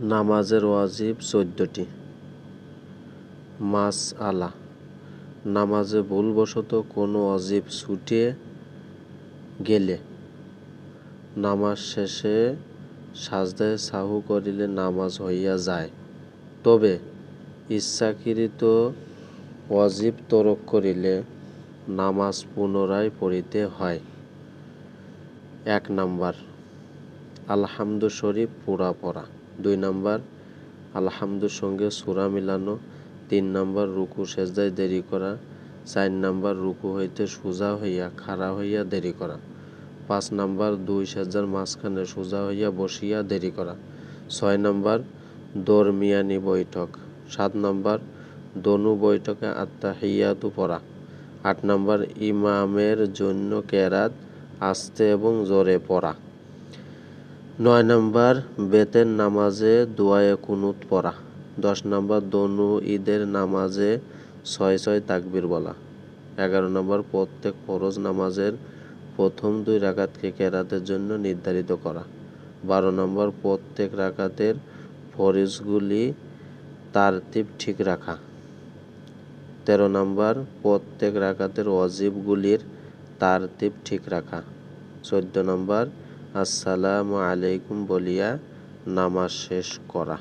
নামাজের ওয়াজিব চোদ্দটি। মাস আলা। নামাজে ভুলবশত কোনো অজীব ছুটে গেলে নামাজ শেষে সাজদায় সাহু করিলে নামাজ হইয়া যায়। তবে ইচ্ছাকৃত অজীব তরক করিলে নামাজ পুনরায় পড়িতে হয়। এক নাম্বার আলহামদু শরীফ পুরা পড়া। দুই নাম্বার, আলহামদুর সঙ্গে সুরা মিলানো। তিন নাম্বার, রুকু সেজদায় দেরি করা। চার নাম্বার, রুকু হইতে সোজা হইয়া খাড়া হইয়া দেরি করা। পাঁচ নাম্বার, দুই সেজার মাঝখানে সোজা হইয়া বসিয়া দেরি করা। ছয় নাম্বার, দরমিয়ানি বৈঠক। সাত নাম্বার, দনু বৈঠকে আত্মা আত্মাহিয়াতু পড়া। আট নাম্বার, ইমামের জন্য কেরাত, আস্তে এবং জোরে পড়া। নয় নম্বর, বেতের নামাজে দোয়ায়ে কুনুত পড়া। দশ নম্বর, দনু ঈদের নামাজে ছয় ছয় তাকবির বলা। এগারো নম্বর, প্রত্যেক ফরজ নামাজের প্রথম দুই রাকাতকে কেরাতের জন্য নির্ধারিত করা। বারো নম্বর, প্রত্যেক রাকাতের ফরিজগুলি তারতিব ঠিক রাখা। তেরো নম্বর, প্রত্যেক রাকাতের অজীবগুলির তারতিব ঠিক রাখা। চোদ্দ নম্বর আসসালামু আলাইকুম বলিয়া নামাজ শেষ করা।